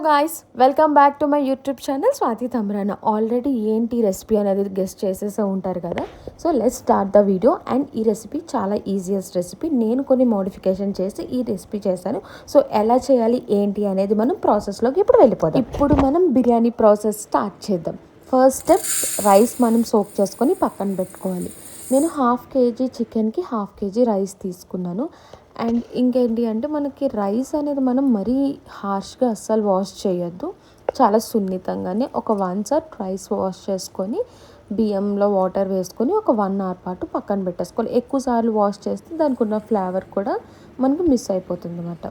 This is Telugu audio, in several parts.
Hello guys welcome back to my YouTube channel Swathi Tamrana already ఏంటి రెసిపీ అనేది గెస్ట్ చేసేసే ఉంటారు కదా? So let start the video and ఈ రెసిపీ చాలా ఈజియెస్ట్ రెసిపీ నేను కొన్ని మోడిఫికేషన్ చేసి ఈ రెసిపీ చేశాను. సో ఎలా చేయాలి ఏంటి అనేది మనం ప్రాసెస్లోకి ఇప్పుడు వెళ్ళిపోదాం. ఇప్పుడు మనం బిర్యానీ ప్రాసెస్ స్టార్ట్ చేద్దాం. ఫస్ట్ స్టెప్ రైస్ మనం సోక్ చేసుకొని పక్కన పెట్టుకోవాలి. నేను హాఫ్ కేజీ చికెన్కి హాఫ్ కేజీ రైస్ తీసుకున్నాను. అండ్ ఇంకేంటి అంటే మనకి రైస్ అనేది మనం మరీ హార్ష్గా అస్సలు వాష్ చేయొద్దు. చాలా సున్నితంగానే ఒక వన్స్ ఆర్ రైస్ వాష్ చేసుకొని బియ్యంలో వాటర్ వేసుకొని ఒక వన్ అవర్ పాటు పక్కన పెట్టేసుకోవాలి. ఎక్కువ సార్లు వాష్ చేస్తే దానికి ఉన్న ఫ్లేవర్ కూడా మనకి మిస్ అయిపోతుంది అనమాట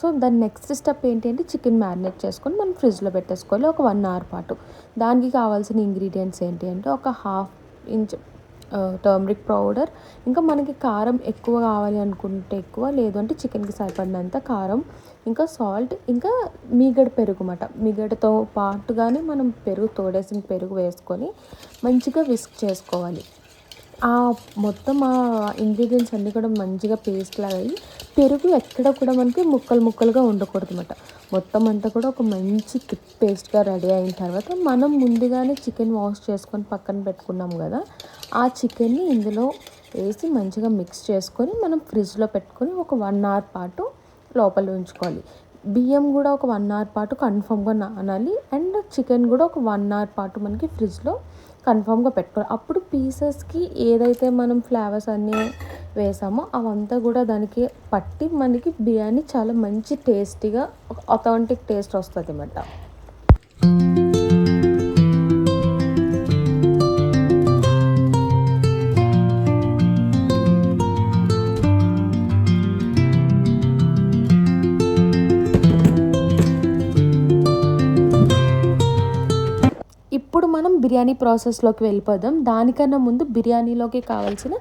సో దాని నెక్స్ట్ స్టెప్ ఏంటి అంటే చికెన్ మ్యారినేట్ చేసుకొని మనం ఫ్రిడ్జ్లో పెట్టేసుకోవాలి ఒక వన్ అవర్ పాటు. దానికి కావాల్సిన ఇంగ్రీడియంట్స్ ఏంటి అంటే ఒక హాఫ్ ఇంచ్ టర్మరిక్ పౌడర్ ఇంకా మనకి కారం ఎక్కువ కావాలి అనుకుంటే ఎక్కువ లేదు అంటే చికెన్కి సరిపడినంత కారం ఇంకా సాల్ట్ ఇంకా మీగడ పెరుగుమాట. మీగడతో పాటుగానే మనం పెరుగు తోడేసిన పెరుగు వేసుకొని మంచిగా విస్క్ చేసుకోవాలి. ఆ మొత్తం ఆ ఇంగ్రీడియంట్స్ అన్నీ కూడా మంచిగా పేస్ట్ లాగా అయ్యి పెరుగు ఎక్కడ కూడా మనకి ముక్కలు ముక్కలుగా ఉండకూడదు అనమాట మొత్తం అంతా కూడా ఒక మంచి థిక్ పేస్ట్గా రెడీ అయిన తర్వాత మనం ముందుగానే చికెన్ వాష్ చేసుకొని పక్కన పెట్టుకున్నాం కదా ఆ చికెన్ని ఇందులో వేసి మంచిగా మిక్స్ చేసుకొని మనం ఫ్రిడ్జ్లో పెట్టుకొని ఒక వన్ అవర్ పాటు లోపల ఉంచుకోవాలి. బియ్యం కూడా ఒక వన్ అవర్ పాటు కన్ఫామ్గా నానాలి అండ్ చికెన్ కూడా ఒక వన్ అవర్ పాటు మనకి ఫ్రిడ్జ్లో కన్ఫామ్గా పెట్టుకోవాలి. అప్పుడు పీసెస్కి ఏదైతే మనం ఫ్లేవర్స్ అన్నీ వేసామో అవంతా కూడా దానికి పట్టి మనకి బిర్యానీ చాలా మంచి టేస్టీగా అథెంటిక్ టేస్ట్ వస్తుంది అన్నమాట మనం బిర్యానీ ప్రాసెస్లోకి వెళ్ళిపోదాం. దానికన్నా ముందు బిర్యానీలోకి కావాల్సిన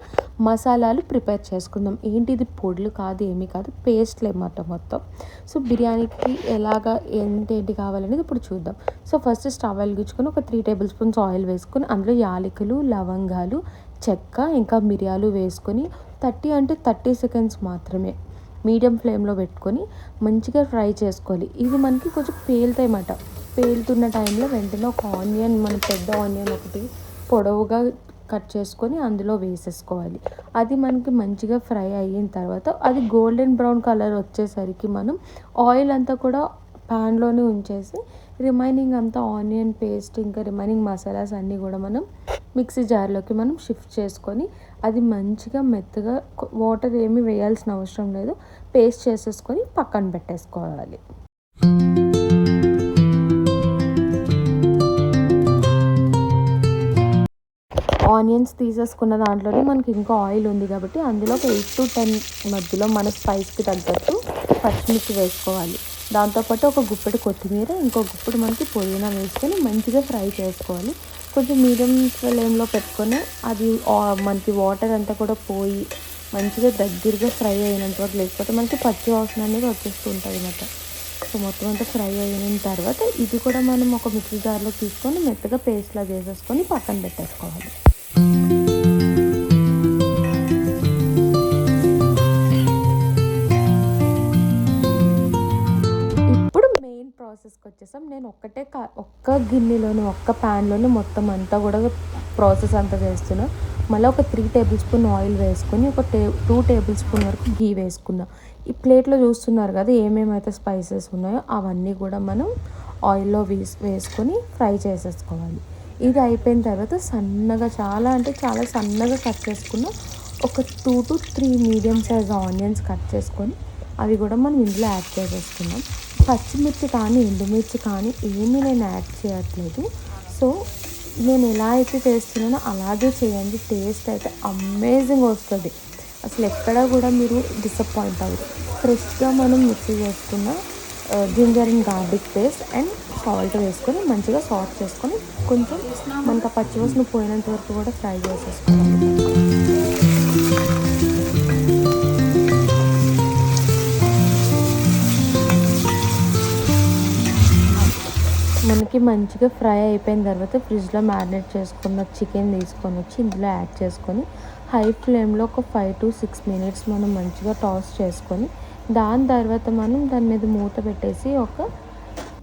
మసాలాలు ప్రిపేర్ చేసుకుందాం. ఏంటిది? పొడులు కాదు ఏమీ కాదు. పేస్ట్లు అన్నమాట మొత్తం. సో బిర్యానీకి ఎలాగా ఏంటేంటి కావాలనేది ఇప్పుడు చూద్దాం. సో ఫస్ట్ స్టవ్ వెలిగించుకొని ఒక త్రీ టేబుల్ స్పూన్స్ ఆయిల్ వేసుకొని అందులో యాలకులు లవంగాలు చెక్క ఇంకా మిరియాలు వేసుకొని థర్టీ అంటే థర్టీ సెకండ్స్ మాత్రమే మీడియం ఫ్లేమ్లో పెట్టుకొని మంచిగా ఫ్రై చేసుకోవాలి. ఇవి మనకి కొంచెం పేలుతాయి అన్నమాట. పేలుతున్న టైంలో వెంటనే ఒక ఆనియన్ మన పెద్ద ఆనియన్ ఒకటి పొడవుగా కట్ చేసుకొని అందులో వేసేసుకోవాలి. అది మనకి మంచిగా ఫ్రై అయిన తర్వాత అది గోల్డెన్ బ్రౌన్ కలర్ వచ్చేసరికి మనం ఆయిల్ అంతా కూడా ప్యాన్లోనే ఉంచేసి రిమైనింగ్ అంతా ఆనియన్ పేస్ట్ ఇంకా రిమైనింగ్ మసాలాస్ అన్నీ కూడా మనం మిక్సీ జార్లోకి మనం షిఫ్ట్ చేసుకొని అది మంచిగా మెత్తగా వాటర్ ఏమీ వేయాల్సిన అవసరం లేదు. పేస్ట్ చేసేసుకొని పక్కన పెట్టేసుకోవాలి. ఆనియన్స్ తీసేసుకున్న దాంట్లోనే మనకి ఇంకా ఆయిల్ ఉంది కాబట్టి అందులో ఒక ఎయిట్ టు టెన్ మధ్యలో మన స్పైస్కి తగ్గట్టు పచ్చిమిర్చి వేసుకోవాలి. దాంతోపాటు ఒక గుప్పెడు కొత్తిమీర ఇంకో గుప్పెడు మనకి పుదీనా వేసుకొని మంచిగా ఫ్రై చేసుకోవాలి. కొంచెం మీడియం ఫ్లేమ్లో పెట్టుకొని అది మనకి వాటర్ అంతా కూడా పోయి మంచిగా దగ్గరగా ఫ్రై అయినంత వరకు లేకపోతే మనకి పచ్చి వాసన అనేది వచ్చేస్తూ ఉంటుంది అన్నమాట. సో మొత్తం అంతా ఫ్రై అయిన తర్వాత ఇది కూడా మనం ఒక మిక్సీ జార్లో తీసుకొని మెత్తగా పేస్ట్లా చేసేసుకొని పక్కన పెట్టేసుకోవాలి. వచ్చేసాం నేను ఒక్కటే కా ఒక్క గిన్నెలోని ఒక్క ప్యాన్లోని మొత్తం అంతా కూడా ప్రాసెస్ అంతా చేస్తున్నా. మళ్ళీ ఒక త్రీ టేబుల్ స్పూన్ ఆయిల్ వేసుకొని ఒక టే టూ టేబుల్ స్పూన్ వరకు గీ వేసుకున్నా. ఈ ప్లేట్లో చూస్తున్నారు కదా ఏమేమైతే స్పైసెస్ ఉన్నాయో అవన్నీ కూడా మనం ఆయిల్లో వేసి వేసుకొని ఫ్రై చేసేసుకోవాలి. ఇది అయిపోయిన తర్వాత సన్నగా చాలా అంటే చాలా సన్నగా కట్ చేసుకున్న ఒక two to three medium size onions cut చేసుకొని అవి కూడా మనం ఇందులో యాడ్ చేసేసుకున్నాం పచ్చిమిర్చి కానీ ఎండుమిర్చి కానీ ఏమీ నేను యాడ్ చేయట్లేదు. సో నేను ఎలా అయితే చేస్తున్నానో అలాగే చేయండి. టేస్ట్ అయితే అమేజింగ్ వస్తుంది. అసలు ఎక్కడ కూడా మీరు డిసప్పాయింట్ అవ్వదు ఫ్రెష్గా మనం మిక్సీ చేసుకున్న ginger and garlic paste and salt వేసుకొని మంచిగా సాల్ట్ చేసుకొని కొంచెం మనకు ఆ పచ్చివాసన పోయినంత వరకు కూడా ఫ్రై చేసేసుకున్నాం మనకి మంచిగా ఫ్రై అయిపోయిన తర్వాత ఫ్రిడ్జ్లో మ్యారినేట్ చేసుకున్న చికెన్ తీసుకొని వచ్చి ఇందులో యాడ్ చేసుకొని హై ఫ్లేమ్లో ఒక ఫైవ్ టు సిక్స్ మినిట్స్ మనం మంచిగా టాస్ చేసుకొని దాని తర్వాత మనం దాని మీద మూత పెట్టేసి ఒక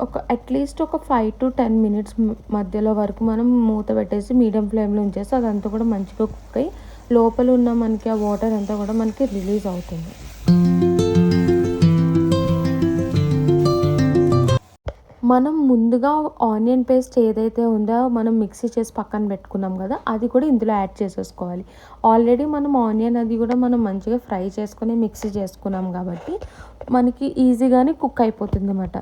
ఒక అట్లీస్ట్ ఒక ఫైవ్ టు టెన్ మినిట్స్ మధ్యలో వరకు మనం మూత పెట్టేసి మీడియం ఫ్లేమ్లో ఉంచేసి అదంతా కూడా మంచిగా కుక్ అయ్యి లోపల ఉన్న మనకి ఆ వాటర్ అంతా కూడా మనకి రిలీజ్ అవుతుంది. మనం ముందుగా ఆనియన్ పేస్ట్ ఏదైతే ఉందో మనం మిక్సీ చేసి పక్కన పెట్టుకున్నాం కదా అది కూడా ఇందులో యాడ్ చేసేసుకోవాలి. ఆల్రెడీ మనం ఆనియన్ అది కూడా మనం మంచిగా ఫ్రై చేసుకొని మిక్సీ చేసుకున్నాం కాబట్టి మనకి ఈజీగానే కుక్ అయిపోతుంది అనమాట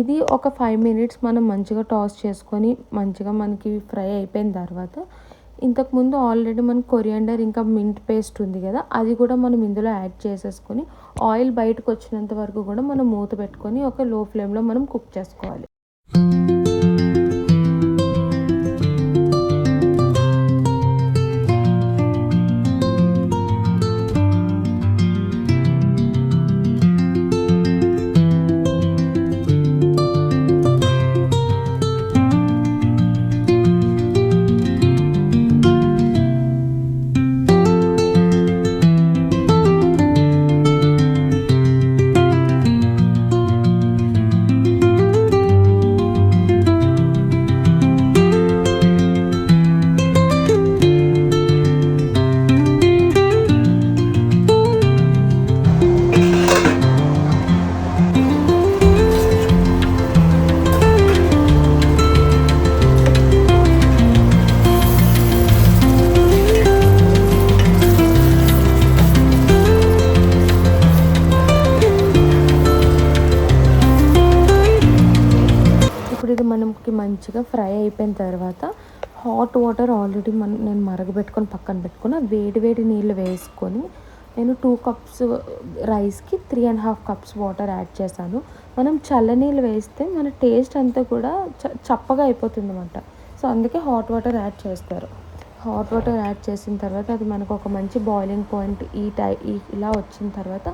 ఇది ఒక ఫైవ్ మినిట్స్ మనం మంచిగా టాస్ చేసుకొని మంచిగా మనకి ఫ్రై అయిపోయిన తర్వాత ఇంతకుముందు ఆల్రెడీ మనకి కొరియాండర్ ఇంకా మింట్ పేస్ట్ ఉంది కదా అది కూడా మనం ఇందులో యాడ్ చేసేసుకొని ఆయిల్ బయటకు వచ్చినంత వరకు కూడా మనం మూత పెట్టుకొని ఒక లో ఫ్లేమ్లో మనం కుక్ చేసుకోవాలి. ఇప్పుడు మనకి మంచిగా ఫ్రై అయిపోయిన తర్వాత హాట్ వాటర్ ఆల్రెడీ మనం నేను మరగబెట్టుకొని పక్కన పెట్టుకుని వేడి వేడి నీళ్ళు వేసుకొని నేను టూ కప్స్ రైస్కి three and half cups water add చేశాను. మనం చల్లనీళ్ళు వేస్తే మన టేస్ట్ అంతా కూడా చ చప్పగా అయిపోతుంది అనమాట సో అందుకే హాట్ వాటర్ యాడ్ చేస్తారు. హాట్ వాటర్ యాడ్ చేసిన తర్వాత అది మనకు ఒక మంచి బాయిలింగ్ పాయింట్ ఈ టై ఈ ఇలా వచ్చిన తర్వాత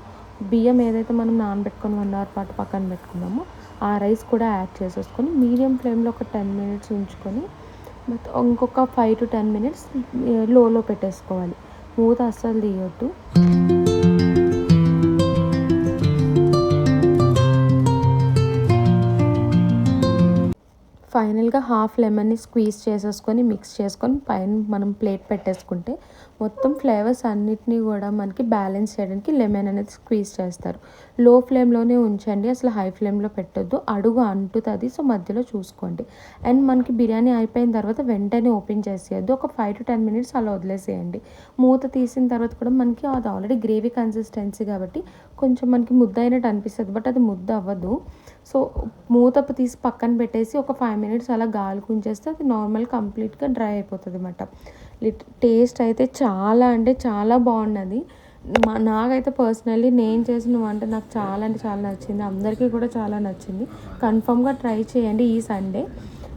బియ్యం ఏదైతే మనం నానబెట్టుకొని వన్ అవర్ పాటు పక్కన పెట్టుకున్నామో ఆ రైస్ కూడా యాడ్ చేసేసుకొని మీడియం ఫ్లేమ్లో ఒక టెన్ మినిట్స్ ఉంచుకొని ఇంకొక ఫైవ్ టు టెన్ మినిట్స్ లోలో పెట్టేసుకోవాలి. మూత అస్సలు తీయొద్దు. ఫైనల్గా హాఫ్ లెమన్ని స్క్వీజ్ చేసేసుకొని మిక్స్ చేసుకొని పైన మనం ప్లేట్ పెట్టేసుకుంటే మొత్తం ఫ్లేవర్స్ అన్నిటినీ కూడా మనకి బ్యాలెన్స్ చేయడానికి లెమన్ అనేది స్క్వీజ్ చేస్తారు. లో ఫ్లేమ్లోనే ఉంచండి అసలు హై ఫ్లేమ్లో పెట్టొద్దు. అడుగు అంటుతుంది సో మధ్యలో చూసుకోండి. అండ్ మనకి బిర్యానీ అయిపోయిన తర్వాత వెంటనే ఓపెన్ చేసేయద్దు. ఒక ఫైవ్ టు టెన్ మినిట్స్ అలా వదిలేసేయండి. మూత తీసిన తర్వాత కూడా మనకి అది ఆల్రెడీ గ్రేవీ కన్సిస్టెన్సీ కాబట్టి కొంచెం మనకి ముద్ద అయినట్టు అనిపిస్తుంది బట్ అది ముద్ద అవ్వదు. సో మూత తీసి పక్కన పెట్టేసి ఒక ఫైవ్ మినిట్స్ అలా గాలి కుంచేస్తే అది నార్మల్ కంప్లీట్గా డ్రై అయిపోతుంది అనమాట టేస్ట్ అయితే చాలా అంటే చాలా బాగున్నది. మా నాకైతే పర్సనల్లీ నేను చేసిన వంట నాకు చాలా అంటే చాలా నచ్చింది. అందరికీ కూడా చాలా నచ్చింది. కన్ఫామ్గా ట్రై చేయండి ఈ సండే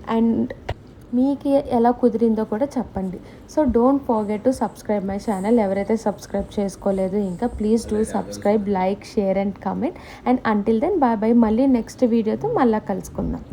అండ్ మీకు ఎలా కుదిరిందో కూడా చెప్పండి. So don't forget to subscribe my channel ఎవరైతే సబ్స్క్రైబ్ చేసుకోలేదు ఇంకా please do subscribe like share and comment and until then bye bye మళ్ళీ నెక్స్ట్ వీడియోతో మళ్ళీ కలుసుకుందాం.